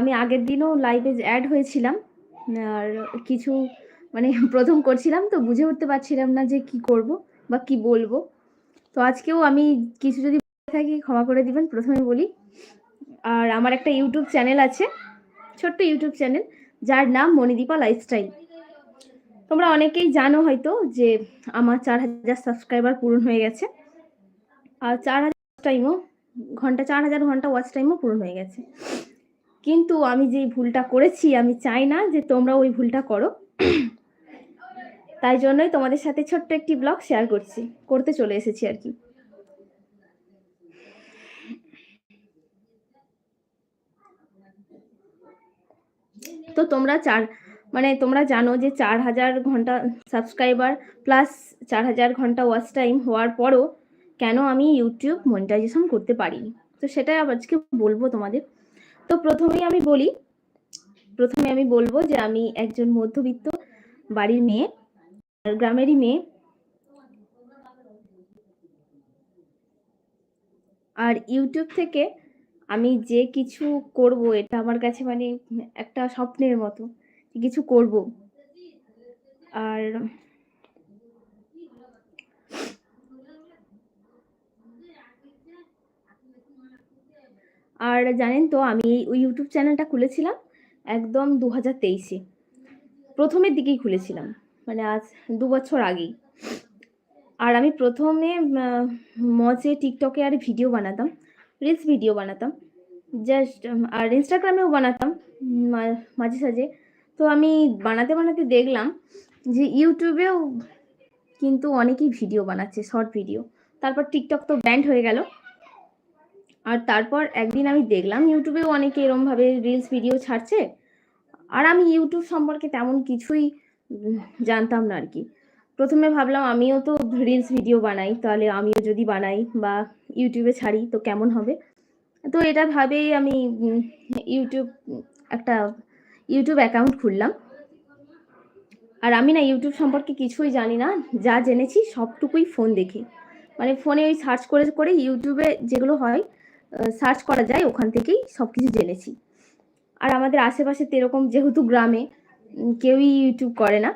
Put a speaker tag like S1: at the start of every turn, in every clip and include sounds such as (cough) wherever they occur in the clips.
S1: আমি আগের দিনও লাইভে অ্যাড হয়েছিলাম, আর কিছু মানে (laughs) প্রথম করছিলাম তো বুঝে উঠতে পারছিলাম না যে কি করব বা কি বলব। তো আজকেও আমি কিছু যদি থাকি, ক্ষমা করে দিবেন প্রথমে বলি। আর আমার একটা ইউটিউব চ্যানেল আছে, ছোট্ট ইউটিউব চ্যানেল যার নাম মণিদীপা লাইফস্টাইল তোমরা অনেকেই জানো হয়তো যে আমার চার হাজার সাবস্ক্রাইবার পূরণ হয়ে গেছে, আর চার হাজার টাইমও ঘণ্টা চার হাজার, ঘণ্টা ওয়াচ টাইমও পূরণ হয়ে গেছে। কিন্তু আমি যে ভুলটা করেছি, আমি চাই না যে তোমরা ওই ভুলটা করো। তাই জন্যই তোমাদের সাথে ছোট্ট একটি ব্লগ শেয়ার করছি, করতে চলে এসেছি আর কি। তো তোমরা চার মানে তোমরা জানো যে চার হাজার ঘণ্টা সাবস্ক্রাইবার প্লাস চার হাজার ঘণ্টা ওয়াচ টাইম হওয়ার পরও কেন আমি ইউটিউব মনিটাইজেশন করতে পারিনি? তো সেটাই আজকে বলব তোমাদের। তো প্রথমেই আমি বলি, প্রথমে আমি বলব যে আমি একজন মধ্যবিত্ত বাড়ির মেয়ে গ্রামেরই মেয়ে। আর ইউটিউব থেকে আমি যে কিছু করব, এটা আমার কাছে মানে একটা স্বপ্নের মতো কিছু করব। আর আর জানেন তো, আমি ওই ইউটিউব চ্যানেলটা খুলেছিলাম একদম দু হাজার তেইশে। প্রথমের দিকেই খুলেছিলাম মানে আজ দু বছর আগেই। আর আমি প্রথমে মজে টিকটকে আর ভিডিও বানাতাম রিলস ভিডিও বানাতাম জাস্ট আর ইনস্টাগ্রামেও বানাতাম মাঝে সাঝে। তো আমি বানাতে বানাতে দেখলাম যে ইউটিউবেও কিন্তু অনেকেই ভিডিও বানাচ্ছে শর্ট ভিডিও তারপর টিকটক তো ব্যান্ড হয়ে গেল। আর তারপর একদিন আমি দেখলাম ইউটিউবেও অনেকে এরমভাবে রিলস ভিডিও ছাড়ছে। আর আমি ইউটিউব সম্পর্কে তেমন কিছুই জানতাম না আর কি প্রথমে ভাবলাম আমিও তো রিলস ভিডিও বানাই, তাহলে আমিও যদি বানাই বা ইউটিউবে ছাড়ি তো কেমন হবে? তো এটা ভাবেই আমি ইউটিউব একটা ইউটিউব অ্যাকাউন্ট খুললাম। আর আমি না ইউটিউব সম্পর্কে কিছুই জানি না, যা জেনেছি সবটুকুই ফোন দেখে। মানে ফোনে ওই সার্চ করে করে ইউটিউবে যেগুলো হয় সার্চ করা যায়, ওখান থেকেই সব কিছু জেনেছি। আর আমাদের আশেপাশে এরকম যেহেতু গ্রামে কেউই ইউটিউব করে না।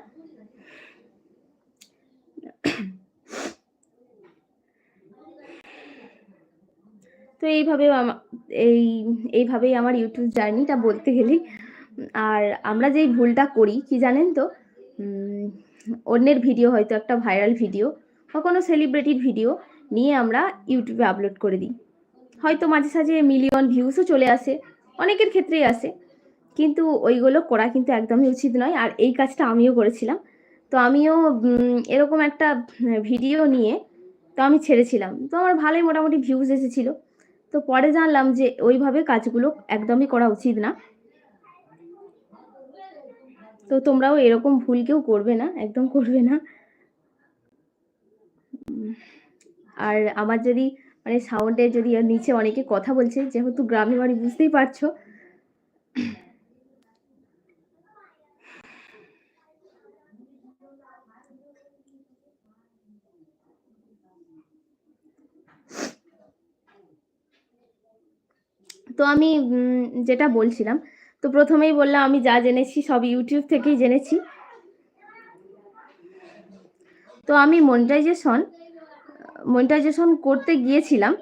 S1: তো এইভাবে এই, এইভাবেই আমার ইউটিউব জার্নিটা বলতে গেলেই আর আমরা যেই ভুলটা করি, কি জানেন তো? অন্যের ভিডিও হয়তো একটা ভাইরাল ভিডিও বা কোনো সেলিব্রিটির ভিডিও নিয়ে আমরা ইউটিউবে আপলোড করে দিই। হয়তো মাঝে সাঝে মিলিয়ন ভিউসও চলে আসে, অনেকের ক্ষেত্রেই আসে। কিন্তু ওইগুলো করা কিন্তু একদমই উচিত নয়। আর এই কাজটা আমিও করেছিলাম। তো আমিও এরকম একটা ভিডিও নিয়ে তো আমি ছেড়েছিলাম। তো আমার ভালোই মোটামুটি ভিউজ এসেছিল। তো পরে জানলাম যে ওইভাবে কাজগুলো একদমই করা উচিত না। তো তোমরাও এরকম ভুল কেউ করবে না, একদম করবে না। আর আমার যদি মানে সাউন্ডে যদি নিচে অনেকে কথা বলছে, যেহেতু গ্রামে বাড়ি বুঝতেই পারছ। তো আমি যেটা বলছিলাম, তো প্রথমেই বললাম, আমি যা জেনেছি সব ইউটিউব থেকেই জেনেছি। তো আমি মনিটাইজেশন মনিটাইজেশন করতে গিয়েছিলাম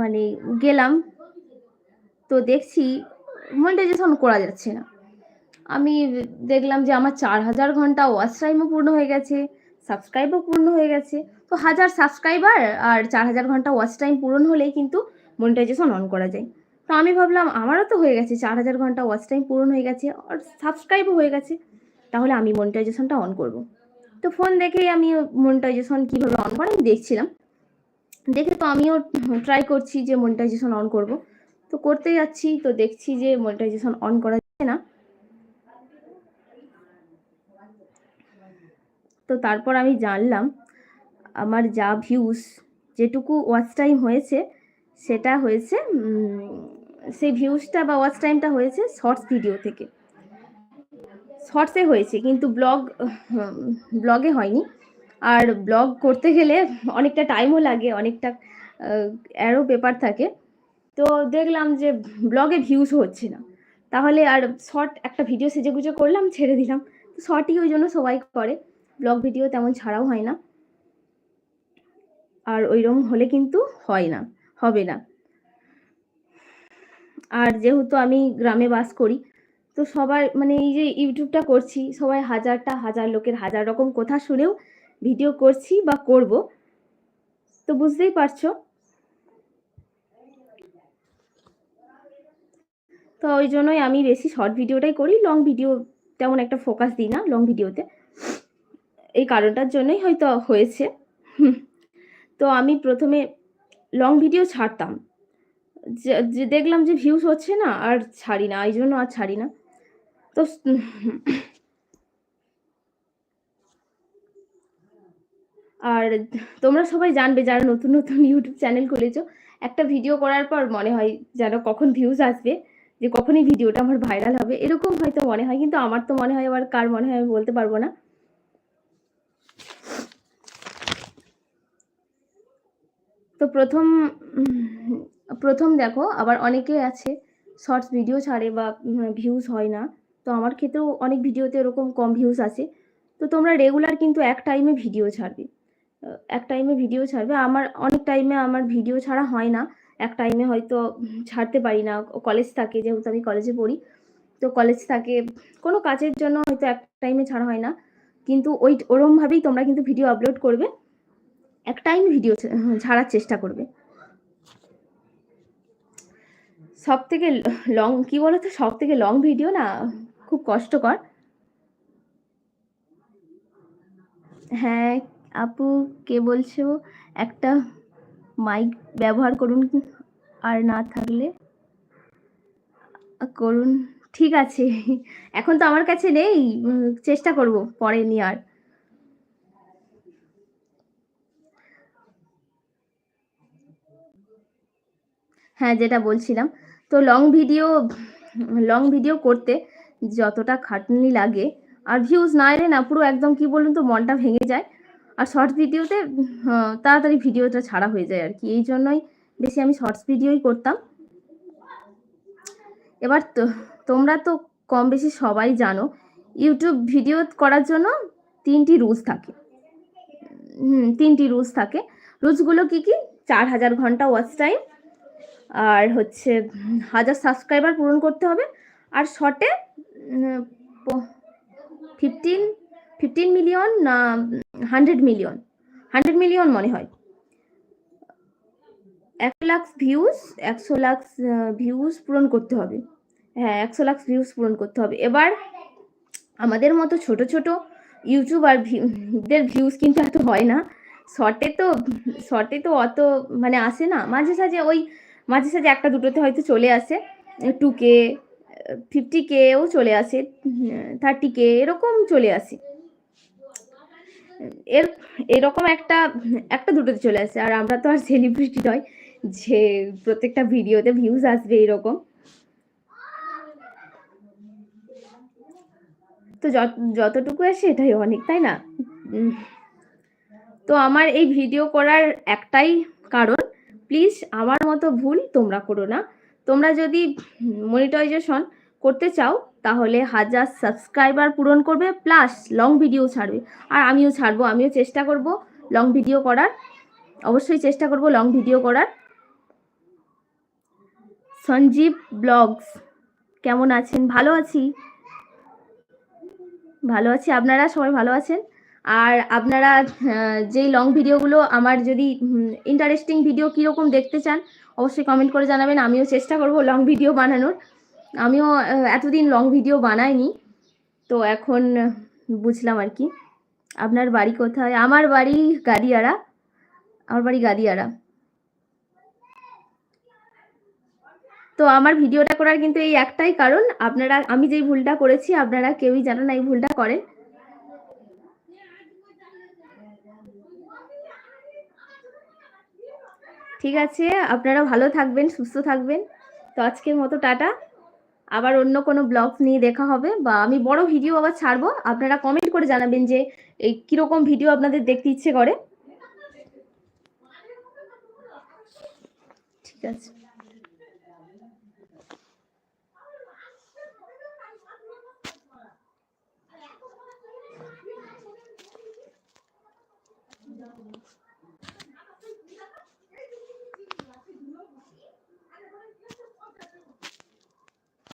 S1: মানে গেলাম, তো দেখছি মনিটাইজেশন করা যাচ্ছে না। আমি দেখলাম যে আমার চার হাজার ঘণ্টা ওয়াচ টাইমও পূর্ণ হয়ে গেছে সাবস্ক্রাইবও পূর্ণ হয়ে গেছে। তো হাজার সাবস্ক্রাইবার আর চার হাজার ঘণ্টা ওয়াচ টাইম পূরণ হলেই কিন্তু মনিটাইজেশন অন করা যায়। তো আমি ভাবলাম, আমারও তো হয়ে গেছে, চার হাজার ঘণ্টা ওয়াচ টাইম পূরণ হয়ে গেছে আর সাবস্ক্রাইবও হয়ে গেছে, তাহলে আমি মনিটাইজেশনটা অন করব। তো ফোন দেখেই আমি মনিটাইজেশন কীভাবে অন করে, আমি দেখছিলাম। দেখে তো আমিও ট্রাই করছি যে মনিটাইজেশন অন করব। তো করতে যাচ্ছি, তো দেখছি যে মনিটাইজেশন অন করা যাচ্ছে না। তো তারপর আমি জানলাম, আমার যা ভিউস যেটুকু ওয়াচ টাইম হয়েছে, সেটা হয়েছে সেই ভিউজটা বা ওয়াচ টাইমটা হয়েছে শর্টস ভিডিও থেকে। শর্টসে হয়েছে, কিন্তু ব্লগ ব্লগে হয়নি। আর ব্লগ করতে গেলে অনেকটা টাইমও লাগে, অনেকটা অ্যারো পেপার থাকে। তো দেখলাম যে ব্লগে ভিউজ হচ্ছে না। তাহলে আর শর্ট একটা ভিডিও সেজে গুজে করলাম, ছেড়ে দিলাম। তো শর্টই ওই জন্য সবাই করে। ব্লগ ভিডিও তেমন ছাড়াও হয় না। আর ওইরকম হলে কিন্তু হয় না, হবে না। আর যেহেতু আমি গ্রামে বাস করি, তো সবার মানে এই যে ইউটিউবটা করছি, সবাই হাজারটা, হাজার লোকের হাজার রকম কথা শুনেও ভিডিও করছি বা করব। তো বুঝতেই পারছ? তো ওই জন্যই আমি বেশি শর্ট ভিডিওটাই করি লং ভিডিও তেমন একটা ফোকাস দিই না লং ভিডিওতে। এই কারণটার জন্যই হয়তো হয়েছে। তো আমি প্রথমে লং ভিডিও ছাড়তাম। যে দেখলাম যে ভিউজ হচ্ছে না, আর ছাড়ি না এই জন্য আর ছাড়ি না। তো আর তোমরা সবাই জানবে যারা নতুন নতুন ইউটিউব চ্যানেল খুলেছো, একটা ভিডিও করার পর মনে হয় যেন কখন ভিউজ আসবে, যে কখনই ভিডিওটা আমার ভাইরাল হবে, এরকম হয়তো মনে হয়, কিন্তু আমার তো মনে হয় আবার কার মনে হয় আমি বলতে পারব না। তো প্রথম প্রথম দেখো, আবার অনেকে আছে শর্টস ভিডিও ছাড়ে বা ভিউজ হয় না, তো আমার ক্ষেত্রেও অনেক ভিডিওতে এরকম কম ভিউজ আছে তো তোমরা রেগুলার কিন্তু এক টাইমে ভিডিও ছাড়বে। এক টাইমে ভিডিও ছাড়বে। আমার অনেক টাইমে আমার ভিডিও ছাড়া হয় না। এক টাইমে হয়তো ছাড়তে পারি না। কলেজ থাকে, যেহেতু আমি কলেজে পড়ি। তো কলেজ থাকে, কোনো কাজের জন্য হয়তো এক টাইমে ছাড়া হয় না। কিন্তু ওই, ওরমভাবেই তোমরা কিন্তু ভিডিও আপলোড করবে। এক টাইম ভিডিও ছাড়ার চেষ্টা করবে। সব থেকে লং কি বলতো? সব থেকে লং ভিডিও না, খুব কষ্টকর। হ্যাঁ আপু, কে বলছো একটা মাইক ব্যবহার করুন আর না থাকলে। করুন, ঠিক আছে। এখন তো আমার কাছে নেই, চেষ্টা করব পরে নিয়ে আর। হ্যাঁ যেটা বলছিলাম। তো লং ভিডিও লং ভিডিও করতে যতটা খাটনি লাগে, আর ভিউজ না এলে না পুরো একদম কি বলুন তো, মনটা ভেঙে যায়। আর শর্ট ভিডিওতে তাড়াতাড়ি ভিডিওটা ছাড়া হয়ে যায় আর কি। এই জন্যই বেশি আমি শর্টস ভিডিওই করতাম। এবার তো, তোমরা তো কম বেশি সবাই জানো ইউটিউব ভিডিও করার জন্য তিনটি রুলস থাকে। তিনটি রুলস থাকে। রুলসগুলো কি কি? চার হাজার ঘণ্টা ওয়াচ টাইম আর হচ্ছে হাজার সাবস্ক্রাইবার পূরণ করতে হবে। আর শর্টে ফিফটিন ফিফটিন মিলিয়ন না হান্ড্রেড মিলিয়ন? হান্ড্রেড মিলিয়ন মনে হয়। এক লাখ ভিউজ একশো লাখ ভিউজ পূরণ করতে হবে। হ্যাঁ একশো লাখ ভিউজ পূরণ করতে হবে। এবার আমাদের মতো ছোট ছোট ইউটিউবার দের ভিউজ কিন্তু এত হয় না। শর্টে তো শর্টে তো অত মানে আসে না। মাঝে সাঝে ওই, মাঝে সাঝে একটা দুটোতে হয়তো চলে আসে। টু কে ফিফটি কেও চলে আসে থার্টি কে এরকম চলে আসে। এর, এরকম একটা একটা দুটোতে চলে আসে। আর আমরা তো আর সেলিব্রিটি নয় যে প্রত্যেকটা ভিডিওতে ভিউজ আসবে এরকম। তো যতটুকু আসে এটাই অনেক, তাই না? তো আমার এই ভিডিও করার একটাই কারণ প্লিজ আমার মতো ভুল তোমরা করো না। তোমরা যদি মনিটাইজেশন করতে চাও তাহলে হাজার সাবস্ক্রাইবার পূরণ করবে প্লাস লং ভিডিও ছাড়বে। আর আমিও ছাড়বো, আমিও চেষ্টা করব লং ভিডিও করার। অবশ্যই চেষ্টা করব লং ভিডিও করার। সঞ্জীব ব্লগস, কেমন আছেন? ভালো আছি। ভালো আছি, আপনারা সবাই ভালো আছেন? আর আপনারা যেই লং ভিডিওগুলো আমার যদি ইন্টারেস্টিং ভিডিও কীরকম দেখতে চান, অবশ্যই কমেন্ট করে জানাবেন। আমিও চেষ্টা করব লং ভিডিও বানানোর। আমিও এতদিন লং ভিডিও বানাইনি, তো এখন বুঝলাম আর কি। আপনার বাড়ি কোথায়? আমার বাড়ি গাদিয়ারা। আমার বাড়ি গাদিয়ারা। তো আমার ভিডিওটা করার কিন্তু এই একটাই কারণ, আপনারা, আমি যেই ভুলটা করেছি, আপনারা কেউই জানেন না এই ভুলটা করেন। ঠিক আছে আপনারা ভালো থাকবেন, সুস্থ থাকবেন। তো আজকের মতো টাটা। আবার অন্য কোনো ব্লগ নিয়ে দেখা হবে বা আমি বড় ভিডিও আবার ছাড়বো। আপনারা কমেন্ট করে জানাবেন যে এই কীরকম ভিডিও আপনাদের দেখতে ইচ্ছে করে। ঠিক আছে।